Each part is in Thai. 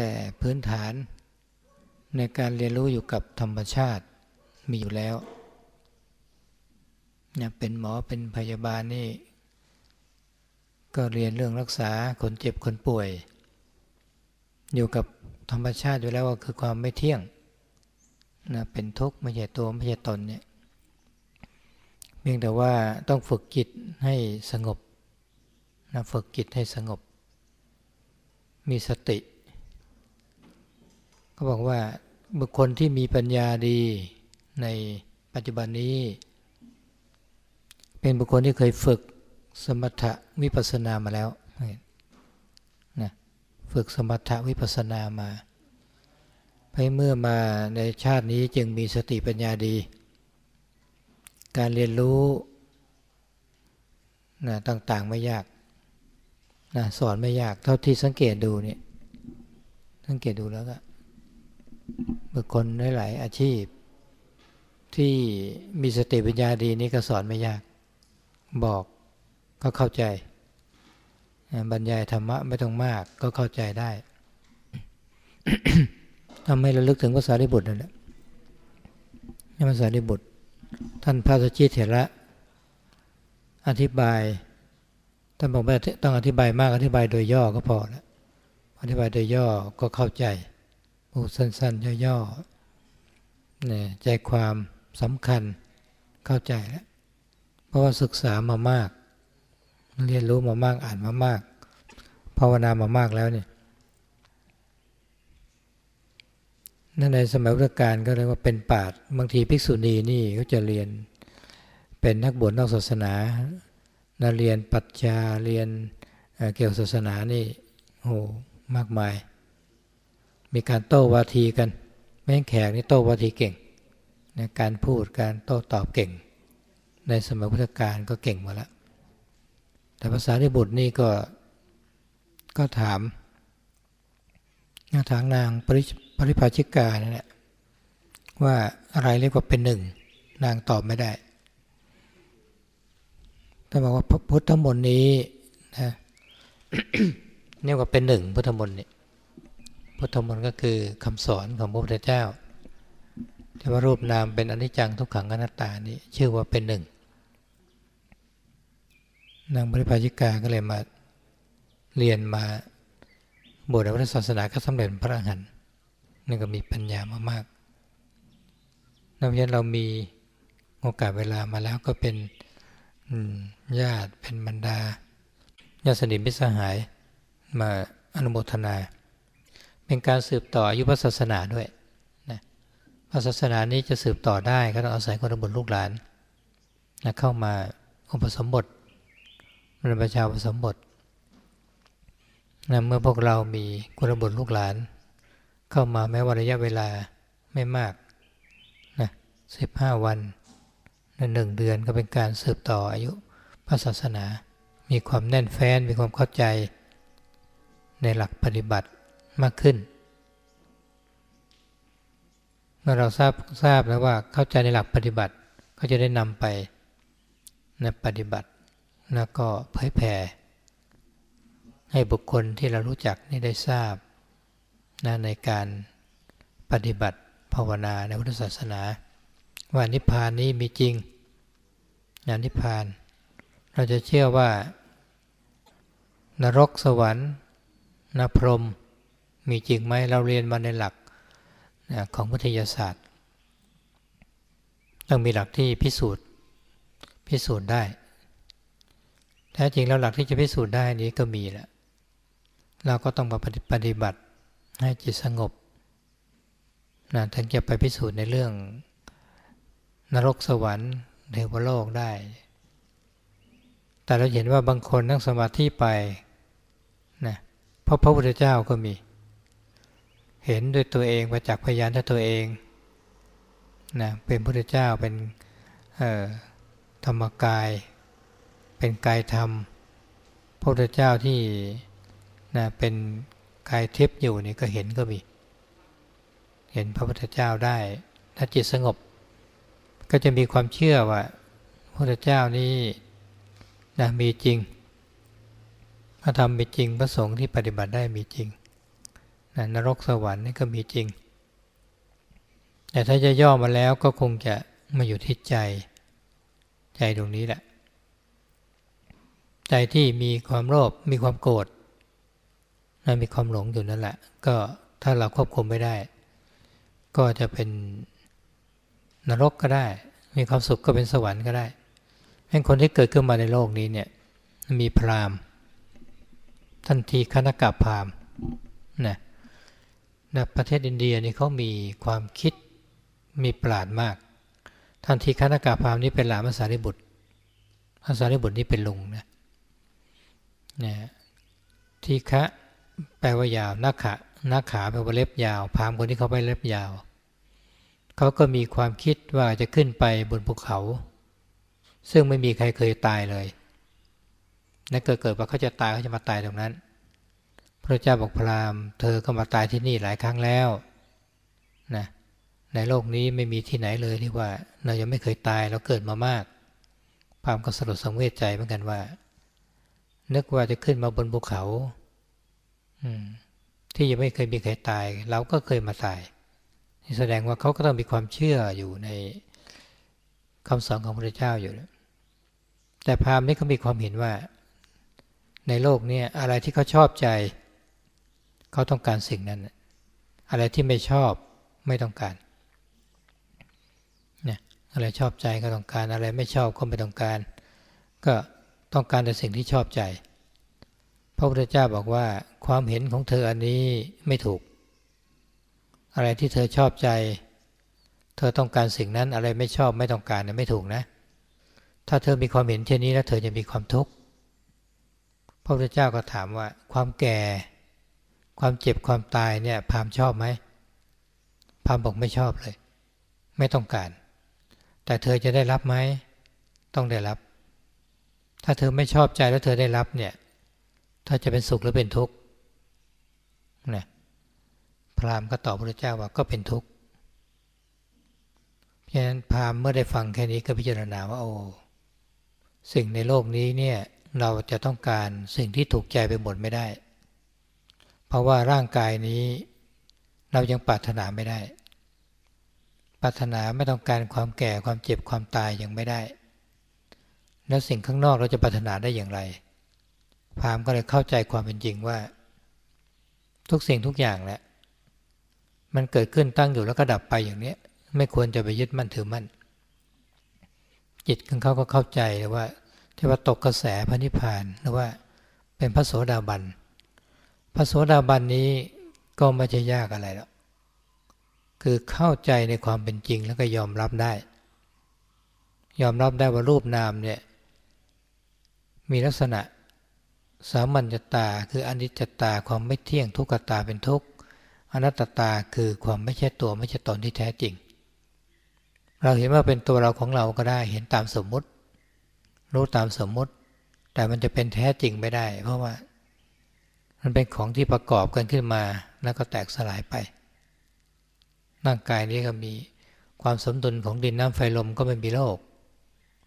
แต่พื้นฐาน ในการเรียนรู้อยู่กับธรรมชาติมีอยู่แล้วเนี่ยเป็นหมอเป็นพยาบาลนี่ ก็เรียนเรื่องรักษาคนเจ็บคนป่วย อยู่กับธรรมชาติอยู่แล้วก็คือความไม่เที่ยงนะเป็นทุกข์ไม่ใช่ตัวไม่ใช่ตนเนี่ยเพียงแต่ว่าต้องฝึกจิตให้สงบนะฝึกจิตให้สงบ มีสติ ก็บอกว่าบุคคลที่มีปัญญาดีในปัจจุบันนี้ เป็นบุคคลที่เคยฝึกสมถะวิปัสสนามาแล้วนะฝึกสมถะวิปัสสนามาไปเมื่อมาในชาตินี้จึงมีสติปัญญาดี การเรียนรู้นะต่างๆไม่ยากนะสอนไม่ยากเท่าที่สังเกตดูเนี่ยสังเกตดูแล้วก็ บุคคลหลาย ๆ อาชีพ ที่มีสติปัญญาดีนี่ก็สอนไม่ยาก บอกก็เข้าใจ บรรยายธรรมะไม่ต้องมากก็เข้าใจได้ทำให้ระลึกถึงภาษาริบุตรนั่นแหละนี่ภาษาริบุตร ท่านพระสจิเถระอธิบายท่านบอกว่าต้องอธิบายมากอธิบายโดยย่อก็พอแล้วอธิบายโดยย่อก็เข้าใจ พูดสั้นๆย่อๆเนี่ยใจความสำคัญเข้าใจแล้ว เพราะว่าศึกษามามาก เรียนรู้มามากอ่านมามากภาวนามามากแล้วเนี่ยนั่นในสมัยพุทธกาลก็เรียกว่าเป็นปาดบางทีภิกษุณีนี่ก็จะเรียนเป็นนักบวชนอกศาสนานาเรียนปัจจาเรียนเกี่ยวศาสนานี่โอ้มากมาย มีการโต้วาทีกันแม่งแขกนี่โต้วาทีเก่งในการพูดการโต้ตอบเก่ง ในสมัยพุทธกาลก็เก่งหมดแล้วแต่ภาษาที่บุตรนี่ก็ก็ถามถามนางปริปริภาชิกาเนี่ยว่าอะไรเรียกว่าเป็นหนึ่ง นางตอบไม่ได้ถ้าบอกว่าพุทธมนต์นี้นะเรียกว่าเป็นหนึ่งพุทธมนต์นี่ พุทธมนต์ก็คือคำสอนของพระพุทธเจ้าแต่ว่ารูปนามเป็นอนิจจังทุกขังอนัตตานี่ชื่อว่าเป็นหนึ่ง นางบริพาชิกาก็เลยมาเรียนมาบวชในพุทธศาสนาก็สำเร็จพระอรหันต์นี่ก็มีปัญญามามากนักเรียนเรามีโอกาสเวลามาแล้วก็เป็นญาติเป็นบรรดาญาติสนิทมิตรสหายมาอนุโมทนา เป็นการสืบต่ออายุพระศาสนาด้วยนะพระศาสนานี้จะสืบต่อได้ก็ต้องอาศัยคนบุตรลูกหลานนะเข้ามาอุปสมบทมันประชาอุปสมบทนะเมื่อพวกเรามีคนบุตรลูกหลาน เข้ามาแม้ว่าระยะเวลาไม่มากนะสิบห้าวันในหนึ่งเดือนก็เป็นการสืบต่ออายุพระศาสนา มีความแน่นแฟ้นมีความเข้าใจในหลักปฏิบัติ มากขึ้น เมื่อเราทราบทราบแล้วว่าเข้าใจในหลักปฏิบัติก็จะได้นำไปในปฏิบัติ แล้วก็เผยแผ่ ให้บุคคลที่เรารู้จักนี่ได้ทราบนะในการปฏิบัติภาวนาในพุทธศาสนา ว่านิพพานนี้มีจริงนะนิพพาน เราจะเชื่อว่านรกสวรรค์นพรหม มีจริงไหมเราเรียนมาในหลักนะของวิทยาศาสตร์ ต้องมีหลักที่พิสูจน์พิสูจน์ได้แท้จริงแล้วหลักที่จะพิสูจน์ได้นี้ก็มีแหละเราก็ต้องมาปฏิบัติให้จิตสงบนะถึงจะไปพิสูจน์ในเรื่องนรกสวรรค์เทวโลกได้ แต่เราเห็นว่าบางคนนั่งสมาธิไปนะเพราะพระพุทธเจ้าก็มี เห็นด้วยตัวเองประจักษ์พยานด้วยตัวเองนะเป็นพุทธเจ้าเป็นธรรมกาย เป็นกายธรรมพระพุทธเจ้าที่นะเป็นกายทิพย์อยู่นี่ก็เห็นก็มีเห็นพระพุทธเจ้าได้ ถ้าจิตสงบ ก็จะมีความเชื่อว่าพระพุทธเจ้านี้นะมีจริงพระธรรมมีจริงพระสงฆ์ที่ปฏิบัติได้มีจริง นรกสวรรค์นี่ก็มีจริง แต่ถ้าจะย่อมาแล้วก็คงจะมาอยู่ที่ใจ ใจตรงนี้แหละ ใจที่มีความโลภมีความโกรธนะมีความหลงอยู่นั่นแหละ ก็ถ้าเราควบคุมไม่ได้ ก็จะเป็นนรกก็ได้ มีความสุขก็เป็นสวรรค์ก็ได้ให้คนที่เกิดขึ้นมาในโลกนี้เนี่ยมีพราหมณ์ทันทีคณกะพราหมณ์นะ นะประเทศอินเดียนี่เขามีความคิดมีปราดมากทันทีคณกะพามนี่เป็นหลานภาษาริบุตรภาษาริบุตรนี่เป็นลุงนะนะทีฆะแปลว่ายาวนักขะนักขาแปลว่าเล็บยาว พามคนที่เขาไปเล็บยาว เขาก็มีความคิดว่าจะขึ้นไปบนภูเขา ซึ่งไม่มีใครเคยตายเลยนั่นเกิดเกิดว่าเขาจะตายเขาจะมาตายตรงนั้น พระเจ้าบอกพราหมณ์เธอก็มาตายที่นี่หลายครั้งแล้วนะในโลกนี้ไม่มีที่ไหนเลยที่ว่า เรายังไม่เคยตายเราเกิดมามากพราหมณ์ก็สลดสังเวชใจเหมือนกันว่า นึกว่าจะขึ้นมาบนภูเขาที่ยังไม่เคยมีใครตาย เราก็เคยมาตายนี่แสดงว่าเขาก็ต้องมีความเชื่ออยู่ในคำสอนของพระเจ้าอยู่ แต่พราหมณ์นี่เขามีความเห็นว่า ในโลกนี้อะไรที่เขาชอบใจ เขาต้องการสิ่งนั้น อะไรที่ไม่ชอบไม่ต้องการเนี่ยอะไรชอบใจก็ต้องการ อะไรไม่ชอบก็ไม่ต้องการ ก็ต้องการแต่สิ่งที่ชอบใจ พระพุทธเจ้าบอกว่าความเห็นของเธออันนี้ไม่ถูก อะไรที่เธอชอบใจ เธอต้องการสิ่งนั้นอะไรไม่ชอบไม่ต้องการเนี่ยไม่ถูกนะ ถ้าเธอมีความเห็นเช่นนี้แล้วเธอจะมีความทุกข์พระพุทธเจ้าก็ถามว่าความแก่ ความเจ็บความตายเนี่ยพามชอบไหมพามบอกไม่ชอบเลย ไม่ต้องการ แต่เธอจะได้รับไหมต้องได้รับ ถ้าเธอไม่ชอบใจแล้วเธอได้รับเนี่ยถ้าจะเป็นสุขหรือเป็นทุกข์นี่พราหมณ์ก็ตอบพระเจ้าว่าก็เป็นทุกข์เพราะฉะนั้นพราหมณ์เมื่อได้ฟังแค่นี้ก็พิจารณาว่าโอ้สิ่งในโลกนี้เนี่ยเราจะต้องการสิ่งที่ถูกใจไปหมดไม่ได้ เพราะว่าร่างกายนี้ เรายังปรารถนาไม่ได้ ปรารถนาไม่ต้องการความแก่ความเจ็บความตายยังไม่ได้ แล้วสิ่งข้างนอกเราจะปรารถนาได้อย่างไร พามก็เลยเข้าใจความเป็นจริงว่า ทุกสิ่งทุกอย่างแหละ มันเกิดขึ้นตั้งอยู่แล้วก็ดับไปอย่างนี้ไม่ควรจะไปยึดมั่นถือมั่น จิตของเขาก็เข้าใจว่าที่ว่าตกกระแสพระนิพพานหรือว่าเป็นพระโสดาบัน พระโสดาบันนี้ก็ไม่ใช่ยากอะไรหรอกคือเข้าใจในความเป็นจริงแล้วก็ยอมรับได้ ยอมรับได้ว่ารูปนามเนี่ยมีลักษณะสามัญญตาคืออนิจจตาความไม่เที่ยงทุกขตาเป็นทุกข์อนัตตาคือความไม่ใช่ตัวไม่ใช่ตนที่แท้จริง เราเห็นว่าเป็นตัวเราของเราก็ได้เห็นตามสมมุติ รู้ตามสมมุติ แต่มันจะเป็นแท้จริงไม่ได้ เพราะว่า มันเป็นของที่ประกอบกันขึ้นมาแล้วก็แตกสลายไป ร่างกายนี้ก็มีความสมดุลของดินน้ำไฟลมก็ไม่มีโรค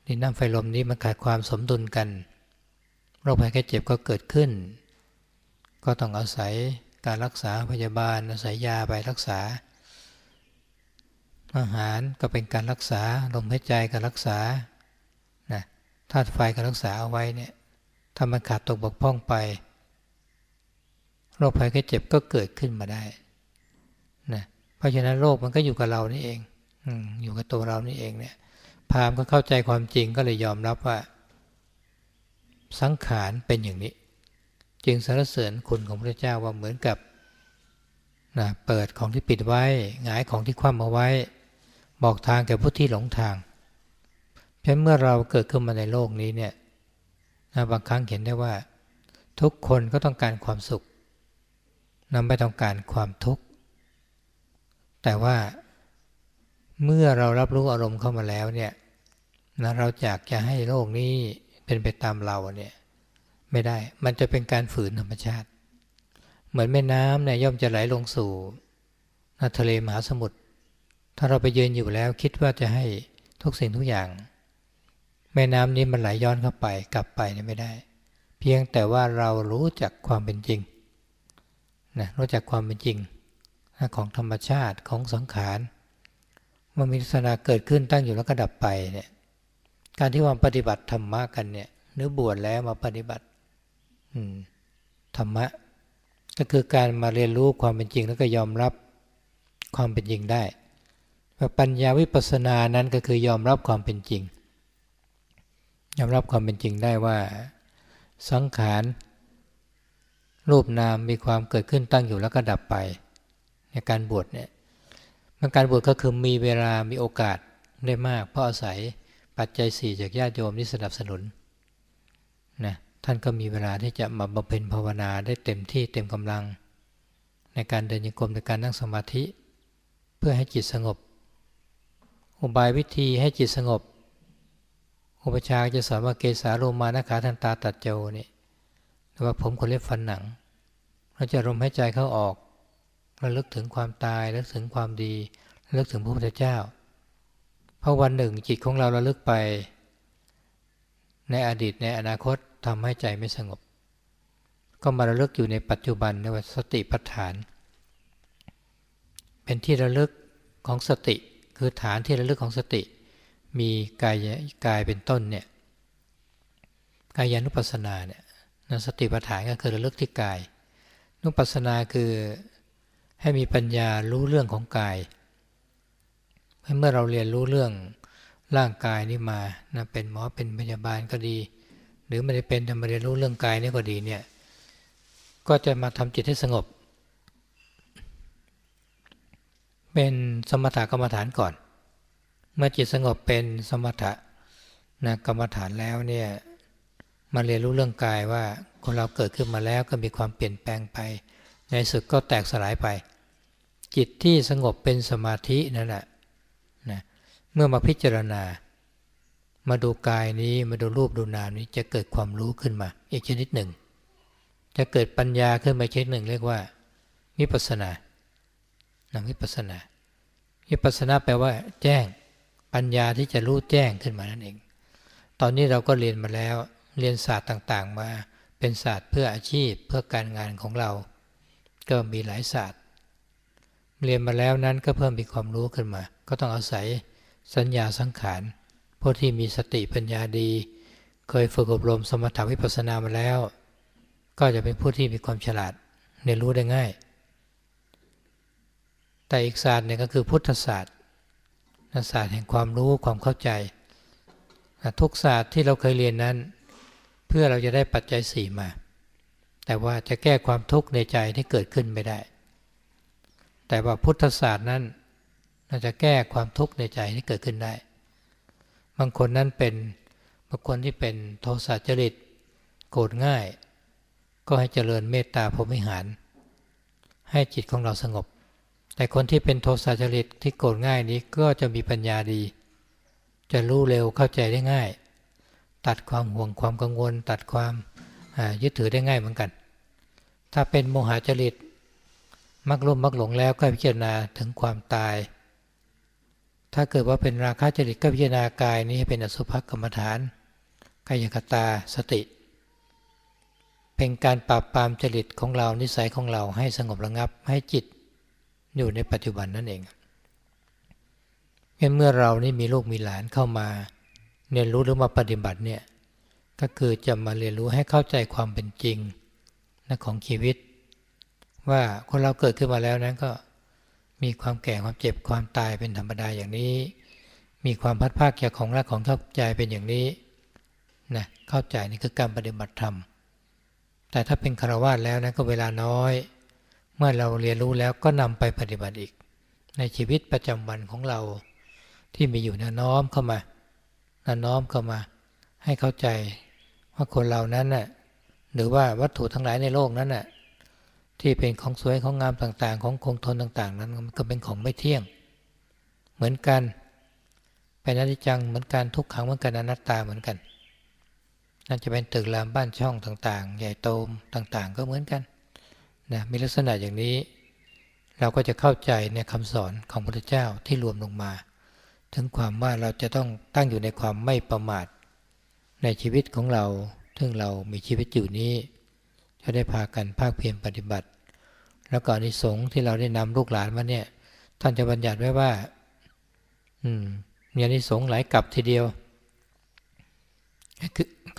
ดินน้ำไฟลมนี้มันขาดความสมดุลกัน โรคภัยแค่เจ็บก็เกิดขึ้น ก็ต้องอาศัยการรักษาพยาบาลอาศัยยาไปรักษา อาหารก็เป็นการรักษาลมหายใจก็รักษาธาตุไฟการรักษาเอาไว้เนี่ยถ้ามันขาดตกบกพร่องไป โรคภัยแค่เจ็บก็เกิดขึ้นมาได้นะเพราะฉะนั้นโรคมันก็อยู่กับเรานี่เองอยู่กับตัวเรานี่เองเนี่ย พามก็เข้าใจความจริงก็เลยยอมรับว่า สังขารเป็นอย่างนี้ จึงสรรเสริญคุณของพระเจ้าว่าเหมือนกับนะเปิดของที่ปิดไว้หงายของที่คว่ำเอาไว้ บอกทางแก่ผู้ที่หลงทางเพราะเมื่อเราเกิดขึ้นมาในโลกนี้เนี่ยบางครั้งเห็นได้ว่า ทุกคนก็ต้องการความสุข นำไม่ต้องการความทุกข์ แต่ว่าเมื่อเรารับรู้อารมณ์เข้ามาแล้วเนี่ยนะเราอยากจะให้โลกนี้เป็นไปตามเราเนี่ยไม่ได้ มันจะเป็นการฝืนธรรมชาติ เหมือนแม่น้ำเนี่ยย่อมจะไหลลงสู่ทะเลมหาสมุทร ถ้าเราไปยืนอยู่แล้วคิดว่าจะให้ทุกสิ่งทุกอย่าง แม่น้ำนี้มันไหลย้อนเข้าไปกลับไปเนี่ยไม่ได้ เพียงแต่ว่าเรารู้จักความเป็นจริง นะรู้จักความเป็นจริงของธรรมชาติของสังขารมันมีลักษณะเกิดขึ้นตั้งอยู่แล้วก็ดับไปเนี่ยการที่ว่าปฏิบัติธรรมะกันเนี่ยหรือบวชแล้วมาปฏิบัติธรรมะ ก็คือการมาเรียนรู้ความเป็นจริงแล้วก็ยอมรับความเป็นจริงได้ปัญญาวิปัสสนานั้นก็คือยอมรับความเป็นจริง ยอมรับความเป็นจริงได้ว่า สังขาร รูปนามมีความเกิดขึ้นตั้งอยู่แล้วก็ดับไป ในการบวชเนี่ยมันการบวชก็คือมีเวลามีโอกาสได้มาก เพราะอาศัยปัจจัยสี่จากญาติโยมที่สนับสนุนนะท่านก็มีเวลาที่จะมาบำเพ็ญภาวนาได้เต็มที่เต็มกำลัง ในการเดินยังกรมในการนั่งสมาธิ เพื่อให้จิตสงบ อุบายวิธีให้จิตสงบ อุปชาจะสอนว่าเกสาโรมานะขาทันตาตัดเจนี่ หรือว่าผมคนเล็บฟันหนัง เราจะลมหายใจเข้าออกระลึกถึงความตายระลึกถึงความดีระลึกถึงพระพุทธเจ้าเพราะวันหนึ่งจิตของเราระลึกไป ในอดีตในอนาคตทำให้ใจไม่สงบ ก็มาระลึกอยู่ในปัจจุบันในวัสติปัฏฐาน เป็นที่ระลึกของสติคือฐานที่ระลึกของสติ มีกายกายเป็นต้นเนี่ยกายานุปัสสนาเนี่ย นสติปัฏฐานก็คือระลึกที่กาย นุปัสสนาคือให้มีปัญญารู้เรื่องของกาย เมื่อเราเรียนรู้เรื่องร่างกายนี่มานะเป็นหมอเป็นพยาบาลก็ดี หรือไม่ได้เป็นแต่มาเรียนรู้เรื่องกายนี่ก็ดีเนี่ยก็จะมาทำจิตให้สงบ เป็นสมถกรรมฐานก่อน เมื่อจิตสงบเป็นสมถะนะกรรมฐานแล้วเนี่ย มาเรียนรู้เรื่องกายว่าคนเราเกิดขึ้นมาแล้วก็มีความเปลี่ยนแปลงไป ในสุดก็แตกสลายไป จิตที่สงบเป็นสมาธินั่นแหละนะเมื่อมาพิจารณา มาดูกายนี้มาดูรูปดูนามนี้จะเกิดความรู้ขึ้นมา อีกชนิดหนึ่ง จะเกิดปัญญาขึ้นมาชนิดหนึ่ง เรียกว่าวิปัสนานะวิปัสนาวิปัสนาแปลว่า แจ้งปัญญาที่จะรู้แจ้งขึ้นมานั่นเอง ตอนนี้เราก็เรียนมาแล้ว เรียนศาสตร์ต่างๆ มาเป็นศาสตร์เพื่ออาชีพเพื่อการงานของเรา ก็มีหลายศาสตร์ เรียนมาแล้วนั้นก็เพิ่มมีความรู้ขึ้นมา ก็ต้องอาศัยสัญญาสังขารผู้ที่มีสติปัญญาดี เคยฝึกอบรมสมถวิปัสสนามาแล้ว ก็จะเป็นผู้ที่มีความฉลาดเรียนรู้ได้ง่าย แต่อีกศาสตร์หนึ่งก็คือพุทธศาสตร์ศาสตร์แห่งความรู้ความเข้าใจ ทุกศาสตร์ที่เราเคยเรียนนั้น เพื่อเราจะได้ปัจจัยสี่มา แต่ว่าจะแก้ความทุกข์ในใจที่เกิดขึ้นไม่ได้ แต่ว่าพุทธศาสตร์นั้นเราจะแก้ความทุกข์ในใจที่เกิดขึ้นได้ บางคนนั้นเป็นบางคนที่เป็นโทสะจริตโกรธง่าย ก็ให้เจริญเมตตาพรหมิหาร ให้จิตของเราสงบ แต่คนที่เป็นโทสะจริตที่โกรธง่ายนี้ก็จะมีปัญญาดี จะรู้เร็วเข้าใจได้ง่าย ตัดความห่วงความกังวล ตัดความยึดถือได้ง่ายเหมือนกัน ถ้าเป็นโมหะจริตมักลุ่มมักหลงแล้วก็พิจารณาถึงความตาย ถ้าเกิดว่าเป็นราคะจริตก็พิจารณากายนี้เป็นอสุภกรรมฐานกายคตาสติ เป็นการปราบปรามจริตของเรานิสัยของเราให้สงบระงับให้จิตอยู่ในปัจจุบันนั่นเองเมื่อเรานี่มีลูกมีหลานเข้ามา เรียนรู้หรือมาปฏิบัติเนี่ยก็คือจะมาเรียนรู้ให้เข้าใจความเป็นจริงนะของชีวิต ว่าคนเราเกิดขึ้นมาแล้วนั้นก็มีความแก่ความเจ็บความตายเป็นธรรมดาอย่างนี้ มีความพัดภาคจากของรักของเข้าใจเป็นอย่างนี้นะเข้าใจนี่คือการปฏิบัติธรรม แต่ถ้าเป็นคารวะแล้วนะก็เวลาน้อย เมื่อเราเรียนรู้แล้วก็นำไปปฏิบัติอีก ในชีวิตประจำวันของเราที่มีอยู่นะน้อมเข้ามา นะน้อมเข้ามาให้เข้าใจว่าคนเรานั้นน่ะหรือว่าวัตถุทั้งหลายในโลกนั้นน่ะที่เป็นของสวยของงามต่าง ๆ ของคงทนต่าง ๆ นั้นก็เป็นของไม่เที่ยง เหมือนกันเป็นอนิจจังเหมือนกันทุกขังเหมือนกันอนัตตาเหมือนกันนั่นจะเป็นตึกรามบ้านช่องต่างๆ ใหญ่โตมต่าง ๆ ก็เหมือนกันนะมีลักษณะอย่างนี้ เราก็จะเข้าใจในคำสอนของพระพุทธเจ้าที่รวมลงมา ถึงความว่าเราจะต้องตั้งอยู่ในความไม่ประมาท ในชีวิตของเราซึ่งเรามีชีวิตอยู่นี้ จะได้พากันภาคเพียรปฏิบัติ แล้วก็อานิสงส์ที่เราได้นำลูกหลานมาเนี่ย ท่านจะบัญญัติไว้ว่า อืมมีอนิสงส์หลายกับทีเดียว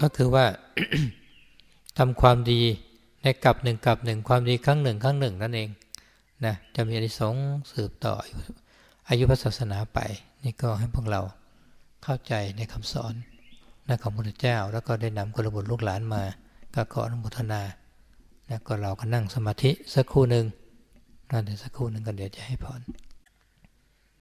ก็คือว่าทำความดีในกับหนึ่งกับหนึ่งความดีครั้งหนึ่งครั้งหนึ่งนั่นเองนะจะมีอนิสงส์สืบต่ออายุอายุพระศาสนาไป นี่ก็ให้พวกเราเข้าใจในคำสอนนะของพระพุทธเจ้า แล้วก็ได้นำกระบุตรลูกหลานมาก็ขออนุโมทนานะก็เราก็นั่งสมาธิสักครู่หนึ่งนะเดี๋ยวสักครู่หนึ่งก็เดี๋ยวจะให้พร